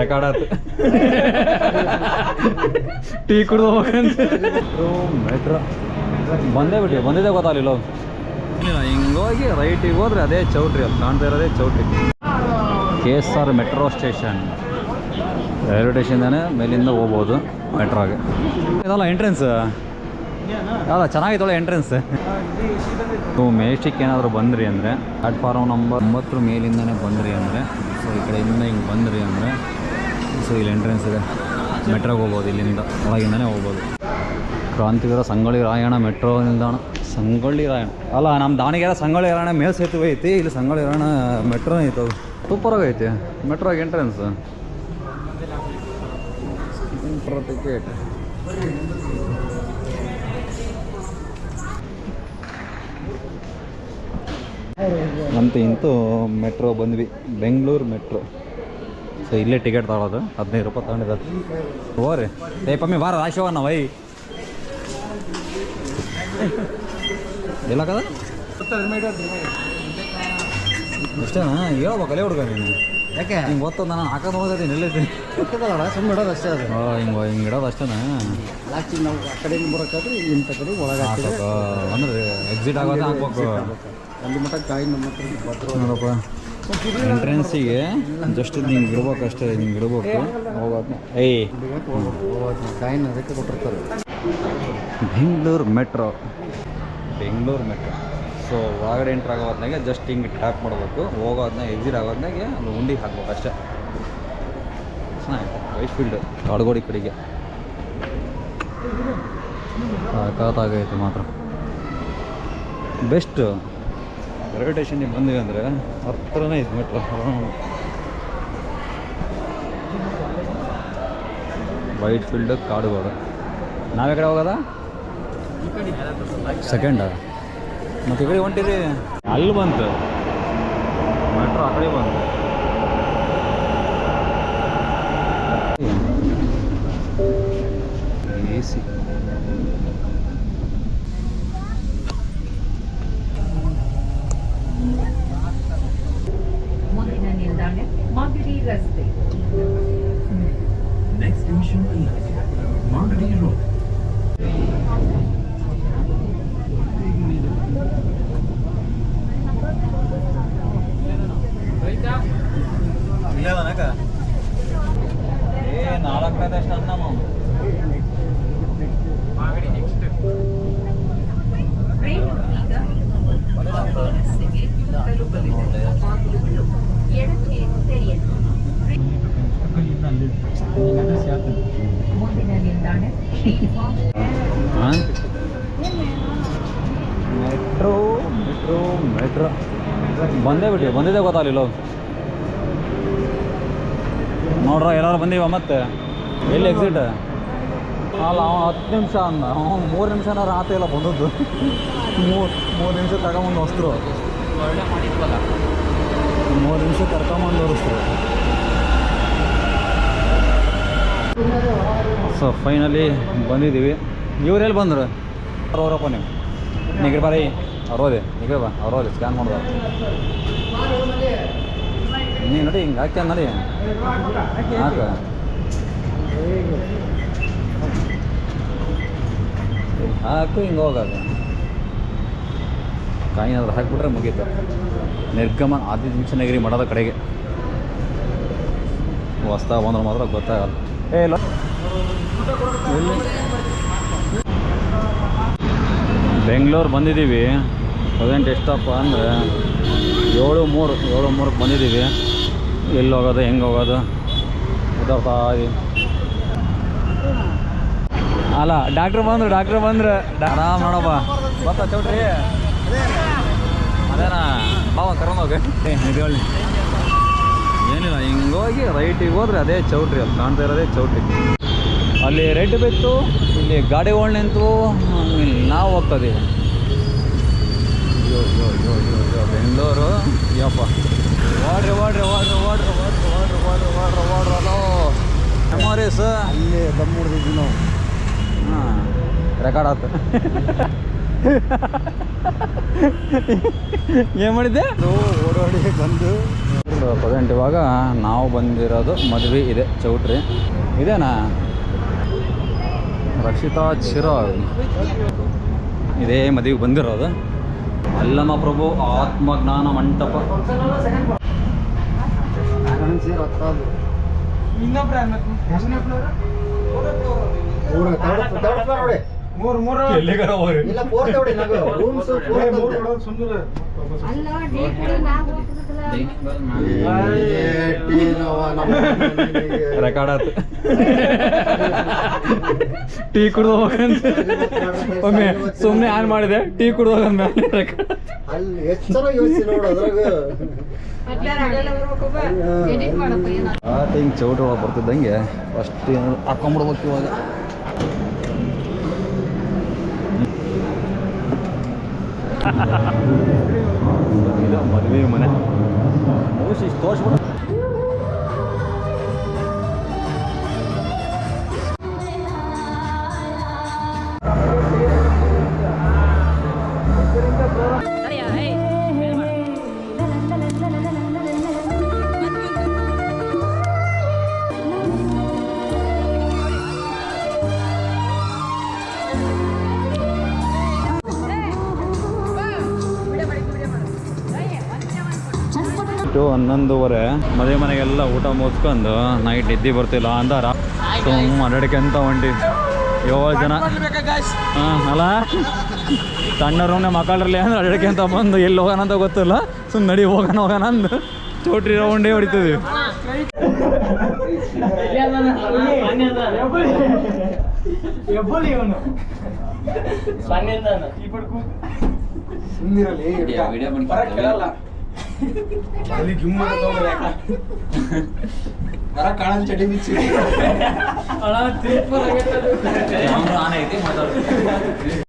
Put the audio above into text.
Record ಆತು. Tea ಕುಡ್ದು metro ಬಂದೇ ಬಿಟ್ಟು ಬಂದಿದೆ ಗೊತ್ತಾಗಲಿಲ್ಲ ಹಿಂಗೋಗಿ ರೈಟಿಗೆ ಹೋದ್ರೆ ಅದೇ ಚೌಟ್ರಿ ಅಲ್ಲಿ ಕಾಣ್ತಾ ಇರೋದೇ ಚೌಟ್ರಿ. K S R metro station railway ಸ್ಟೇಷನ್ದಾನೆ ಮೇಲಿಂದ ಹೋಗ್ಬೋದು ಮೆಟ್ರೋಗೆ ಇದಲ್ಲ ಎಂಟ್ರೆನ್ಸ್ ಯಾವ್ದ ಚೆನ್ನಾಗಿತ್ತಲ್ಲ ಎಂಟ್ರೆನ್ಸ್ ನೀವು ಮೇಸ್ಟಿಕ್ ಏನಾದರೂ ಬಂದ್ರಿ ಅಂದರೆ ಪ್ಲಾಟ್ಫಾರ್ಮ್ ನಂಬರ್ ಒಂಬತ್ತರ ಮೇಲಿಂದನೇ ಬಂದ್ರಿ ಅಂದರೆ, ಸೊ ಈ ಕಡೆಯಿಂದ ಹಿಂಗೆ ಬಂದ್ರಿ ಅಂದರೆ, ಸೊ ಇಲ್ಲಿ ಎಂಟ್ರೆನ್ಸ್ ಇದೆ. ಮೆಟ್ರೋಗೆ ಹೋಗ್ಬೋದು, ಇಲ್ಲಿಂದ ಒಳಗಿಂದನೇ ಹೋಗ್ಬೋದು. ಕ್ರಾಂತಿವೀರ ಸಂಗೊಳ್ಳಿ ರಾಯಣ್ಣ ಮೆಟ್ರೋ ನಿಲ್ದಾಣ. ಸಂಗೊಳ್ಳಿ ರಾಯಣ್ಣ. ಅಲ್ಲ ನಮ್ಮ ದಾವಣಗೆರೆ ಸಂಗೊಳ್ಳಿ ರಾಯಣ್ಣ ಮೇಲ್ ಸೇತುವೆ ಐತಿ, ಇಲ್ಲಿ ಸಂಗೊಳ್ಳಿ ರಾಯಣ್ಣ ಮೆಟ್ರೋ ಐತೆ ಅದು. ಸೂಪರಾಗಿ ಐತಿ ಮೆಟ್ರೋಗೆ ಎಂಟ್ರೆನ್ಸ್ ಟಿಕೆಟ್ ಅಂತ ಇಂತೂ ಮೆಟ್ರೋ ಬಂದ್ವಿ. ಬೆಂಗಳೂರು ಮೆಟ್ರೋ. ಸೊ ಇಲ್ಲೇ ಟಿಕೆಟ್ ತಗೊಳೋದು. ಹದಿನೈದು ರೂಪಾಯಿ ತಗೊಂಡಿದ್ದಾರೆ ಹೋರಿ ಏ, ಪಮ್ಮಿ, ಬಾರ ರಾಶವನ್ನ ವೈ. ಎಲ್ಲ ಕದ ಹೇಳ್ಬೇಕು ಹೇಳ್ಬೇಕಲ್ಲೇ ಹುಡುಗ ನೀನು. ಯಾಕೆ? ಹಿಂಗೆ ಗೊತ್ತದ ನಾನು ಹಾಕೋದು ಹೋಗೋದೀನಿ ಎಲ್ಲಿದ್ದೀನಿ ಗೊತ್ತದಲ್ಲ ಸುಮ್ಮನೆ ಇಡೋದು ಅಷ್ಟೇ ಅದು. ಹಿಂಗೆ ಹಿಂಗೆ ಇಡೋದು ಅಷ್ಟೇನಾ? ಲಾಸ್ಟ್ ನಾವು ಆ ಕಡೆಯಿಂದ ಬರೋಕ್ಕಾದ್ರೆ ಇಂಥ ಕಡೆ ಒಳಗೆ ಹಾಕೋದು ಅಂದ್ರೆ ಎಕ್ಸಿಟ್ ಆಗೋದೇ ಹಾಕ್ಬೇಕು. ಅಲ್ಲಿ ಮಟ್ಟ ಕಾಯಿ ನಮ್ಮ ಹತ್ರ ನೋಡಪ್ಪ. ಎಂಟ್ರೆನ್ಸಿಗೆ ಜಸ್ಟ್ ಹಿಂಗೆ ಇಡ್ಬೇಕು ಅಷ್ಟೇ ಹಿಂಗೆ ಇಡ್ಬೇಕು. ಹೋಗೋದು ಏಯ್. ಕಾಯಿನ ಅದಕ್ಕೆ ಕೊಟ್ಟಿರ್ತಾರೆ. Bengaluru metro. Bengaluru metro. So ಒಳಗಡೆ ಎಂಟ್ರ್ ಆಗೋ ಹೊತ್ನಾಗೆ ಜಸ್ಟ್ ಹಿಂಗೆ ಟ್ಯಾಪ್ ಮಾಡಬೇಕು. ಹೋಗೋ ಹೊತ್ನಾಗ ಎಕ್ಸಿಟ್ ಆಗೋ ಹೊತ್ನಾಗೆ ಅಲ್ಲಿ ಉಂಡಿಗೆ ಹಾಕ್ಬೇಕು ಅಷ್ಟೇ. ಚೆನ್ನಾಗಿತ್ತು. ವೈಟ್ ಫೀಲ್ಡ್ ಕಾಡ್ಗೋಡಿ ಕಡೆಗೆ. ಸಾಕಾಗೈತೆ ಮಾತ್ರ. ಬೆಸ್ಟ್ ರೈಲ್ವೆ ಸ್ಟೇಷನ್ಗೆ ಬಂದ್ವಿ ಅಂದರೆ ಹತ್ರನೇ ಇದು ಮೆಟ್ರೋ ವೈಟ್ ಫೀಲ್ಡ್ ಕಾಡುಗೋಡು. ನಾವೇ ಕಡೆ ಹೋಗೋದಾ? ಸೆಕೆಂಡ ಮತ್ತೆ ಈ ಕಡೆ ಹೊಂಟಿರಿ? ಅಲ್ಲಿ ಬಂತು. ಮೆಟ್ರೋ ಆ ಕಡೆ ಬಂತು. ಎ ಸಿ ಮುಂದಿನ ನಿಲ್ದಾಣ ಮಾಗಡಿ ರಸ್ತೆ. Next metro metro metro. ಬಂದೇ ಬಿಟ್ಟು ಬಂದಿದೆ ಗೊತ್ತಾಗಲಿಲ್ಲ ನೋಡ್ರ, ಎಲ್ಲರೂ ಬಂದೀವ ಮತ್ತೆ? ಎಲ್ಲಿ ಎಕ್ಸಿಟ್ ಅಲ್ಲ ಅವ ಹತ್ತು ನಿಮಿಷ ಅಂದ. ಅವ ಮೂರು ನಿಮಿಷನಾರ ಆತ ಇಲ್ಲ ಬಂದದ್ದು. ಮೂರು ಮೂರು ನಿಮಿಷ ತಗೊಂಬಂದು ಹೊಸ್ತರು. ಮೂರು ನಿಮಿಷ ಕರ್ಕೊಂಬಂದು ಹೊರಸ್ತರು ಸೊ ಫೈನಲಿ ಬಂದಿದ್ದೀವಿ. ಇವ್ರೆಲ್ಲಿ ಬಂದರು? ಅವ್ರಪ್ಪ ನೀವು. ನಿಗಡಿ ಬಾರಿ ಅವ್ರೋದೆ ನಿಗಡಿ ಬಾ ಅವ್ರೋದೆ ಸ್ಕ್ಯಾನ್ ಮಾಡೋದು. ನೀನು ನೋಡಿ, ಹಿಂಗೆ ಹಾಕ್ಯ ನೋಡಿ. ಹಾಕ. ಹಾಕು, ಹಿಂಗೆ ಹೋಗೋದು. ಕಾಯಿನಾದ್ರು ಹಾಕ್ಬಿಟ್ರೆ ಮುಗೀತು. ನಿರ್ಗಮನ ನಗರಿ ಮಾಡೋದ ಕಡೆಗೆ. ಹೊಸ್ತಾ ಬಂದ್ರೆ ಮಾತ್ರ ಗೊತ್ತಾಗಲ್ಲ. ಏ, ಇಲ್ಲ. ಬೆಂಗಳೂರು ಬಂದಿದ್ದೀವಿ. ಪ್ರೆಸೆಂಟ್ ಎಷ್ಟಪ್ಪ ಅಂದರೆ ಏಳು ಮೂರು, ಏಳು ಮೂರಕ್ಕೆ ಬಂದಿದ್ದೀವಿ. ಎಲ್ಲಿ ಹೋಗೋದು, ಹೆಂಗೆ ಹೋಗೋದು? ಇದೀವಿ ಅಲ್ಲ ಡಾಕ್ಟ್ರ್ ಬಂದರು ಡಾಕ್ಟ್ರ್ ಬಂದರು ಆರಾಮ್ ನೋಡಪ್ಪ. ಗೊತ್ತಾ ಚೌಟ್ರಿ ಅದೇನಾ? ಬಾವ ಕರ್ಕೊಂಡೋಗಿ ನಿಜವಳ್ಳಿ ಏನಿಲ್ಲ ಹಿಂಗೋಗಿ ರೈಟಿಗೆ ಹೋದ್ರೆ ಅದೇ ಚೌಟ್ರಿ ಅಲ್ಲಿ ಕಾಣ್ತಾ ಇರೋದೇ ಚೌಟ್ರಿ. ಅಲ್ಲಿ ರೆಡ್ ಬಿತ್ತು ಇಲ್ಲಿ ಗಾಡಿಗಳು ನಿಂತು ನಾವು ಹೋಗ್ತದೀವಿ ಅಯ್ಯೋ ಬೆಂಗಳೂರು. ಯಪ್ಪ. ಓಡ್ರಿ ಓಡ್ರಿ ಓಡ್ರಿ ಓಡ್ರಿ ಓಡ್ರಿ ಓಡ್ರಿ ಓಡ್ರಿ ಓಡ್ರಿ ಓಡ್ರಿ ಅದು ಮೆಮೊರೀಸ್ ಅಲ್ಲಿ ದಮ್ ಹೊಡೆದಿದ್ವಿ ನಾವು. ಹಾಂ ರೆಕಾರ್ಡ್ ಆಯ್ತು ಏನು ಮಾಡಿದ್ದೆ? ಓಡೋಡಿ ಬಂದು ಪ್ರೆಸೆಂಟ್ ಇವಾಗ ನಾವು ಬಂದಿರೋದು ಮದುವೆ ಇದೆ ಚೌಟ್ರಿ. ಇದೇನಾ? ರಕ್ಷಿತಾ ಚಿರಾಗ್ ಇದೇ ಮದುವೆಗೆ ಬಂದಿರೋದು. ಅಲ್ಲಮ ಪ್ರಭು ಆತ್ಮಜ್ಞಾನ ಮಂಟಪ. ಎಲ್ಲಿಗಾರ ಹೋಗ್ರಿ? ರೆಕಾರ್ಡ್ ಆಯ್ತು. ಟೀ ಕುಡ್ದು ಹೋಗಂತ. ಒಮ್ಮೆ ಸುಮ್ಮನೆ ಆನ್ ಮಾಡಿದೆ. ಟೀ ಕುಡ್ದು ಹೋಗಂತ ರೆಕಾರ್ಡ್ ಅಲ್ಲಿ ಯೋಚಿಸಿ ನೋಡು ಅದ್ರಾಗ. ಚೌಟ್ರಿ ಒಳಗೆ ಬರ್ತಿದ್ದಂಗೆ. ಫಸ್ಟ್ ಹಾಕೊಂಬಿಡ್ಬೇಕು ಇವಾಗ. Não, pode ver, mano. Hoje estou night ಹನ್ನೊಂದುವರೆ ಮದುವೆ ಮನೆಗೆಲ್ಲ ಊಟ ಮುಗಿಸ್ಕೊಂಡು ನೈಟ್ ನಿದ್ದೆ ಬರ್ತಿಲ್ಲ ಅಂದಾರ. ಸುಮ್ಮ ಅಡ್ಡಕ್ಕೆ ಅಂತ ಹೊಂಟಿ ಏಳು ಜನ. ಅಲ್ಲ? ಸಣ್ಣ ರೂಮ್ನ ಮಕ್ಕಳರಲ್ಲಿ ಅಂದ್ರೆ ಅಡ್ಡಕ್ಕೆ ಅಂತ ಬಂದು ಎಲ್ಲಿ ಹೋಗೋಣ ಅಂತ ಗೊತ್ತಿಲ್ಲ. ಸುಮ್ ನಡಿ ಹೋಗೋಣ ಹೋಗೋಣ ಅಂದು. ಚೋಟ್ರಿ ರೌಂಡೇ ಹೊಡಿತೀವಿ ಇವನು ಅಲ್ಲಿ ಜುಮ್ಮ ಬರ ಕಾಣಲ್ ಚಡಿ ಬಿಚ್ಚಿ ಅಣ್ಣ ತಿರುಪು ಆಗೈತೆ ಕ್ಯಾಮ್ರಾ ಆನ್ ಐತಿ ಮಾತಾಡ್ತೀನಿ